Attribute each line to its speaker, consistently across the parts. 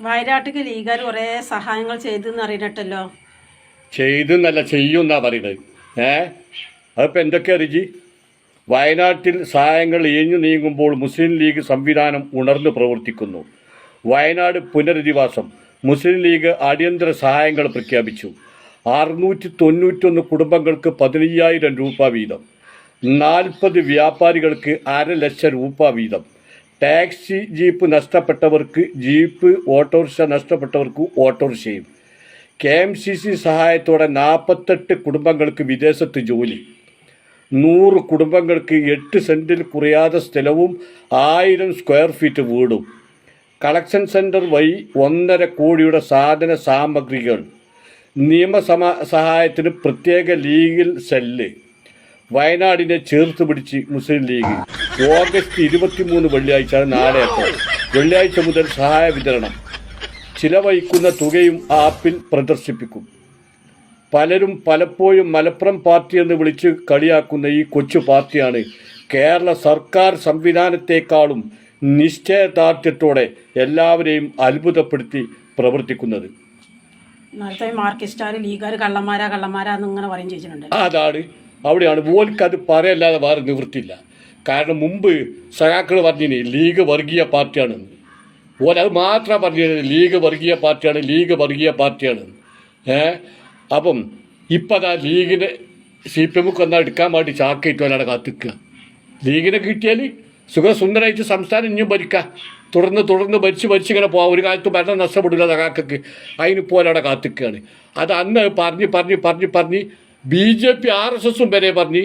Speaker 1: വയനാട്ടിക്ക് ലീഗുകാർ കുറേ സഹായങ്ങൾ ചെയ്തു ചെയ്തെന്ന് അറിയണട്ടല്ലോ?
Speaker 2: ചെയ്തെന്നല്ല ചെയ്യുമെന്നാ പറയുന്നത് ഏ? അതിപ്പോൾ എന്തൊക്കെയാ റിജി വയനാട്ടിൽ സഹായങ്ങൾ ഇഴഞ്ഞു നീങ്ങുമ്പോൾ മുസ്ലിം ലീഗ് സംവിധാനം ഉണർന്നു പ്രവർത്തിക്കുന്നു. വയനാട് പുനരധിവാസം. മുസ്ലിം ലീഗ് അടിയന്തര സഹായങ്ങൾ പ്രഖ്യാപിച്ചു. അറുന്നൂറ്റി തൊണ്ണൂറ്റൊന്ന് കുടുംബങ്ങൾക്ക് പതിനയ്യായിരം രൂപ വീതം. നാൽപ്പത് വ്യാപാരികൾക്ക് അര ലക്ഷം രൂപ വീതം. ടാക്സി ജീപ്പ് നഷ്ടപ്പെട്ടവർക്ക് ജീപ്പ് ഓട്ടോറിക്ഷ നഷ്ടപ്പെട്ടവർക്ക് ഓട്ടോറിക്ഷയും. കെ എം സി സി സഹായത്തോടെ നാൽപ്പത്തെട്ട് കുടുംബങ്ങൾക്ക് വിദേശത്ത് ജോലി. നൂറ് കുടുംബങ്ങൾക്ക് എട്ട് സെന്റിൽ കുറയാതെ സ്ഥലവും ആയിരം സ്ക്വയർ ഫീറ്റ് വീടും. കളക്ഷൻ സെന്റർ വഴി ഒന്നര കോടിയുടെ സാധന സാമഗ്രികൾ. നിയമസമ സഹായത്തിന് പ്രത്യേക ലീഗിൽ സെല്ല്. വയനാടിനെ ചേർത്ത് പിടിച്ച് മുസ്ലിം ലീഗ്. ഓഗസ്റ്റ് ഇരുപത്തിമൂന്ന് വെള്ളിയാഴ്ച നാളെ എത്തും വെള്ളിയാഴ്ച മുതൽ സഹായ വിതരണം. ചിലവഴിക്കുന്ന തുകയും ആപ്പിൽ പ്രദർശിപ്പിക്കും. പലരും പലപ്പോഴും മലപ്പുറം പാർട്ടി എന്ന് വിളിച്ച് കളിയാക്കുന്ന ഈ കൊച്ചു പാർട്ടിയാണ് കേരള സർക്കാർ സംവിധാനത്തെക്കാളും നിശ്ചയദാർഢ്യത്തോടെ എല്ലാവരെയും അത്ഭുതപ്പെടുത്തി പ്രവർത്തിക്കുന്നത്.
Speaker 1: നേരത്തെ മാർക്കിസ്റ്റാർ ലീഗുകാർ കള്ളന്മാരാ പറയും ചെയ്തിട്ടുണ്ട്
Speaker 2: അതാണ്. അവിടെയാണ്. ഓൽക്കത് പറയല്ലാതെ വേറെ നിവൃത്തിയില്ല. കാരണം മുമ്പ് സഖാക്കൾ പറഞ്ഞിനി ലീഗ് വർഗീയ പാർട്ടിയാണെന്ന് ഓരത് മാത്രം പറഞ്ഞത് ലീഗ് വർഗീയ പാർട്ടിയാണ് ലീഗ് വർഗീയ പാർട്ടിയാണ്. ഏ? അപ്പം ഇപ്പം അതാ ലീഗിനെ സി പി എമ്മുക്ക് ഒന്നാ എടുക്കാൻ വേണ്ടി ചാക്കയിട്ടുപോലെ കാത്തിക്കുക. ലീഗിനെ കിട്ടിയാൽ സുഖസുന്ദരമായിട്ട് സംസ്ഥാനം ഇനിയും ഭരിക്കാം. തുടർന്ന് തുടർന്ന് ഭരിച്ച് ഭരിച്ച് ഇങ്ങനെ പോകാം ഒരു കാലത്ത് ഭരണം നഷ്ടപ്പെടില്ല സഖാക്കൾക്ക് അതിന് പോലെ അവിടെ കാത്തിക്കുകയാണ്. അത് അന്ന് പറഞ്ഞ് പറഞ്ഞ് പറഞ്ഞ് പറഞ്ഞ് B J P R S എസും വരെ പറഞ്ഞ്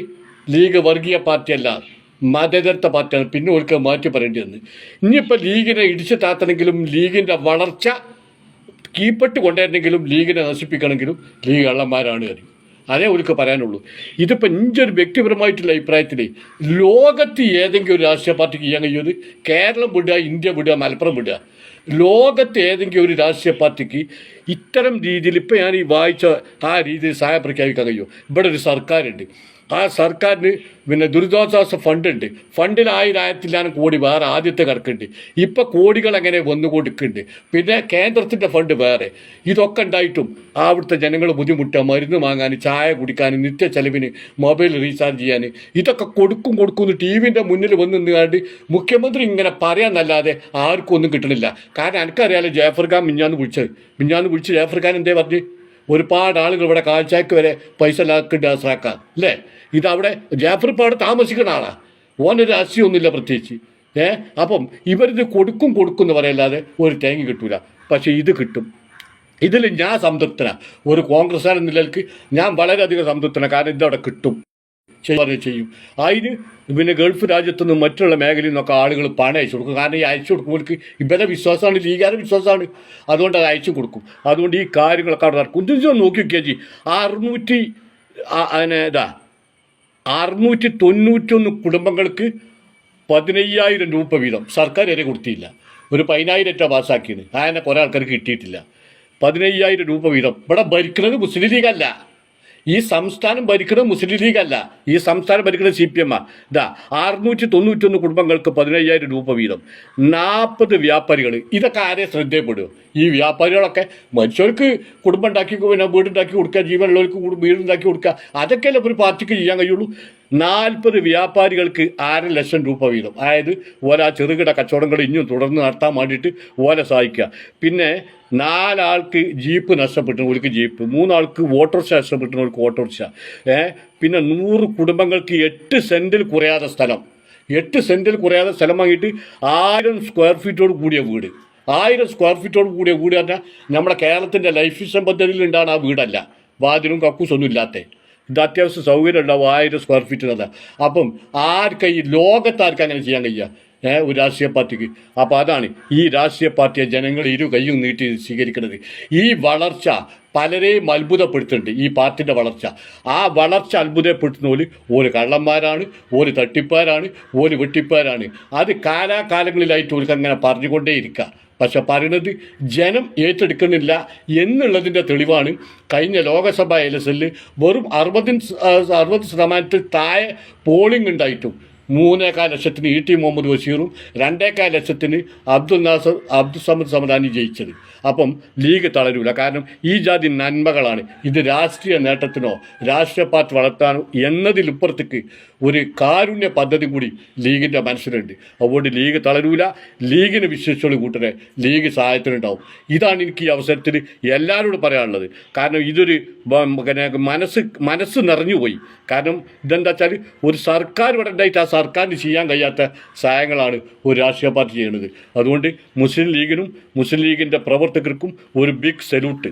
Speaker 2: ലീഗ് വർഗീയ പാർട്ടിയല്ല. മതേതരത്വ പാർട്ടിയാണ്. പിന്നെ ഓർക്ക് മാറ്റി പറയേണ്ടി വന്ന്. ഇനിയിപ്പോൾ ലീഗിനെ ഇടിച്ചു താത്തണമെങ്കിലും ലീഗിന്റെ വളർച്ച കീപ്പെട്ട് കൊണ്ടുവരണമെങ്കിലും ലീഗിനെ നശിപ്പിക്കണമെങ്കിലും ലീഗ് കള്ളന്മാരാണ് കാര്യം അതേ ഒരുക്ക് പറയാനുള്ളൂ. ഇതിപ്പോൾ എന്റെ ഒരു വ്യക്തിപരമായിട്ടുള്ള അഭിപ്രായത്തിൽ ലോകത്ത് ഏതെങ്കിലും ഒരു രാഷ്ട്രീയ പാർട്ടിക്ക് ചെയ്യാൻ കഴിയുന്നത് കേരളം വിടുക ഇന്ത്യ വിടുക മലപ്പുറം വിടുക. ലോകത്ത് ഏതെങ്കിലും ഒരു രാഷ്ട്രീയ പാർട്ടിക്ക് ഇത്തരം രീതിയിൽ ഇപ്പോൾ ഞാൻ ഈ വായിച്ച ആ രീതിയിൽ സഹായം പ്രഖ്യാപിക്കാൻ കഴിയും ഇവിടെ ഒരു സർക്കാരുണ്ട്. ആ സർക്കാരിന് പിന്നെ ദുരിതാശ്വാസ ഫണ്ടുണ്ട്. ഫണ്ടിൽ ആയിരായിരത്തിലാണ് കോടി വേറെ ആദ്യത്തെ കിടക്കുന്നുണ്ട് ഇപ്പം കോടികൾ അങ്ങനെ വന്നു കൊടുക്കുന്നുണ്ട് പിന്നെ കേന്ദ്രത്തിന്റെ ഫണ്ട് വേറെ. ഇതൊക്കെ ഉണ്ടായിട്ടും അവിടുത്തെ ജനങ്ങൾ ബുദ്ധിമുട്ടുക മരുന്ന് വാങ്ങാൻ ചായ കുടിക്കാൻ നിത്യ ചെലവിന് മൊബൈൽ റീചാർജ് ചെയ്യാൻ ഇതൊക്കെ കൊടുക്കും കൊടുക്കും ടി വിന്റെ മുന്നിൽ വന്ന് നിന്നുകൊണ്ട് മുഖ്യമന്ത്രി ഇങ്ങനെ പറയാന്നല്ലാതെ ആർക്കും ഒന്നും കിട്ടണില്ല. കാരണം എനിക്കറിയാലോ ജയഫർഖാൻ മിഞ്ഞാന്ന് വിളിച്ചത്. മിഞ്ഞാന്ന് വിളിച്ച് ജയഫർഖാൻ എന്തേ പറഞ്ഞു? ഒരുപാട് ആളുകൾ ഇവിടെ കാഴ്ചയ്ക്ക് വരെ പൈസ ലാക്കിട്ട് ആശ്രാക്കാൻ അല്ലേ? ഇതവിടെ ജാഫർ താമസിക്കുന്ന ആളാണ് ഓനൊരു അസ്യൊന്നുമില്ല പ്രത്യേകിച്ച്. ഏ? അപ്പം ഇവരിത് കൊടുക്കും കൊടുക്കും എന്ന് പറയല്ലാതെ ഒരു തേങ്ങ കിട്ടൂല. പക്ഷേ ഇത് കിട്ടും. ഇതിൽ ഞാൻ സംതൃപ്തനാണ് ഒരു കോൺഗ്രസ്സുകാരൻ നിലയ്ക്ക് ഞാൻ വളരെയധികം സംതൃപ്തനാണ് കാരണം ഇതവിടെ കിട്ടും. ചെയ്യുക ചെയ്യും. അതിന് പിന്നെ ഗൾഫ് രാജ്യത്തു നിന്നും മറ്റുള്ള മേഖലയിൽ നിന്നൊക്കെ ആളുകൾ പണം അയച്ചു കൊടുക്കും. കാരണം ഈ അയച്ചു കൊടുക്കുമ്പോൾ ഇവരെ വിശ്വാസമാണ് ലീഗാരെ വിശ്വാസമാണ്. അതുകൊണ്ട് അത് അയച്ചു കൊടുക്കും. അതുകൊണ്ട് ഈ കാര്യങ്ങളൊക്കെ അവിടെ നടക്കും. ഇതിൽ നോക്കി നോക്കിയാൽ ജി അറുന്നൂറ്റി അതിനെ ഇതാ അറുന്നൂറ്റി തൊണ്ണൂറ്റൊന്ന് കുടുംബങ്ങൾക്ക് പതിനയ്യായിരം രൂപ വീതം. സർക്കാർ വരെ കൊടുത്തില്ല ഒരു പതിനായിരം രൂപ പാസ്സാക്കിയത് അങ്ങനെ കുറേ ആൾക്കാർക്ക് കിട്ടിയിട്ടില്ല. പതിനയ്യായിരം രൂപ വീതം. ഇവിടെ ഭരിക്കുന്നത് മുസ്ലിം ലീഗല്ല. ഈ സംസ്ഥാനം ഭരിക്കുന്നത് മുസ്ലിം ലീഗ് അല്ല ഈ സംസ്ഥാനം ഭരിക്കുന്നത് സി പി എം ആ. ഇതാ അറുന്നൂറ്റി തൊണ്ണൂറ്റൊന്ന് കുടുംബങ്ങൾക്ക് പതിനയ്യായിരം രൂപ വീതം. നാൽപ്പത് വ്യാപാരികൾ ഇതൊക്കെ ആരെ ശ്രദ്ധയപ്പെടും? ഈ വ്യാപാരികളൊക്കെ മനുഷ്യർക്ക് കുടുംബം ഉണ്ടാക്കി പിന്നെ വീടുണ്ടാക്കി കൊടുക്കുക ജീവനുള്ളവർക്ക് വീടുണ്ടാക്കി കൊടുക്കുക. അതൊക്കെയല്ലേ ഒരു പാർട്ടിക്ക് ചെയ്യാൻ കഴിയുള്ളൂ? നാൽപ്പത് വ്യാപാരികൾക്ക് അര ലക്ഷം രൂപ വീതം. അതായത് ഓല ചെറുകിട കച്ചവടങ്ങൾ ഇനിയും തുടർന്ന് നടത്താൻ വേണ്ടിയിട്ട് ഓല സഹായിക്കുക. പിന്നെ നാലാൾക്ക് ജീപ്പ് നഷ്ടപ്പെട്ടു ഒരുക്ക് ജീപ്പ് മൂന്നാൾക്ക് ഓട്ടോറിക്ഷ നഷ്ടപ്പെട്ടു ഒരുക്ക് ഓട്ടോറിക്ഷ. പിന്നെ നൂറ് കുടുംബങ്ങൾക്ക് എട്ട് സെന്റിൽ കുറയാതെ സ്ഥലം. എട്ട് സെന്റിൽ കുറയാതെ സ്ഥലം വാങ്ങിയിട്ട് ആയിരം സ്ക്വയർ ഫീറ്റോട് കൂടിയ വീട്. ആയിരം സ്ക്വയർ ഫീറ്റോട് കൂടിയ വീട് പറഞ്ഞാൽ നമ്മുടെ കേരളത്തിന്റെ ലൈഫ് മിഷൻ പദ്ധതിയിൽ ഉണ്ടാണ് ആ വീടല്ല. വാതിലും കക്കൂസൊന്നും ഇല്ലാത്തത് ഇത് അത്യാവശ്യം സൗകര്യം ഉണ്ടാവും ആയിരം സ്ക്വയർ ഫീറ്റ് എന്നല്ല അപ്പം ആർക്കാ ഈ ലോകത്താർക്ക് അങ്ങനെ ചെയ്യാൻ കഴിയുക? ഒരു രാഷ്ട്രീയ പാർട്ടിക്ക് അപ്പോൾ അതാണ് ഈ രാഷ്ട്രീയ പാർട്ടിയെ ജനങ്ങൾ ഇരു കൈയും നീട്ടി സ്വീകരിക്കുന്നത് ഈ വളർച്ച പലരെയും അത്ഭുതപ്പെടുത്തുന്നുണ്ട്. ഈ പാർട്ടിന്റെ വളർച്ച. ആ വളർച്ച അത്ഭുതപ്പെടുത്തുന്ന ഒരു ഒരു കള്ളന്മാരാണ് ഒരു തട്ടിപ്പാരാണ് ഒരു വെട്ടിപ്പാരാണ് അത് കാലാകാലങ്ങളിലായിട്ട് ഒരു അങ്ങനെ പറഞ്ഞുകൊണ്ടേയിരിക്കുക പക്ഷെ പറയുന്നത് ജനം ഏറ്റെടുക്കുന്നില്ല എന്നുള്ളതിന്റെ തെളിവാണ്. കഴിഞ്ഞ ലോകസഭ ഇലക്ഷനിൽ വെറും അറുപതിന് അറുപത് ശതമാനത്തിൽ താഴെ പോളിംഗ് ഉണ്ടായിട്ടും മൂന്നേകാൽ ലക്ഷത്തിന് ഇ ടി മുഹമ്മദ് ബഷീറും രണ്ടേകാൽ ലക്ഷത്തിന് അബ്ദുൽ നാസർ അബ്ദുൽ സമദ് സമദാനി ജയിച്ചത്. അപ്പം ലീഗ് തളരൂല. കാരണം ഈ ജാതി നന്മകളാണ്. ഇത് രാഷ്ട്രീയ നേട്ടത്തിനോ രാഷ്ട്രീയ പാർട്ടി വളർത്താനോ എന്നതിലിപ്പുറത്തേക്ക് ഒരു കാരുണ്യ പദ്ധതി കൂടി ലീഗിന്റെ മനസ്സിലുണ്ട്. അതുകൊണ്ട് ലീഗ് തളരൂല. ലീഗിന് വിശ്വസിച്ചോളി കൂട്ടരെ. ലീഗ് സഹായത്തിനുണ്ടാവും. ഇതാണ് എനിക്ക് ഈ അവസരത്തിൽ എല്ലാവരോടും പറയാനുള്ളത്. കാരണം ഇതൊരു മനസ്സ് മനസ്സ് നിറഞ്ഞുപോയി. കാരണം ഇതെന്താ വെച്ചാൽ ഒരു സർക്കാർ ഇവിടെ ഉണ്ടായിട്ട് ആ സർക്കാരിന് ചെയ്യാൻ കഴിയാത്ത സഹായങ്ങളാണ് ഒരു രാഷ്ട്രീയ പാർട്ടി ചെയ്യുന്നത്. അതുകൊണ്ട് മുസ്ലിം ലീഗിനും മുസ്ലിം ലീഗിന്റെ പ്രവർത്തകർക്കും ഒരു ബിഗ് സല്യൂട്ട്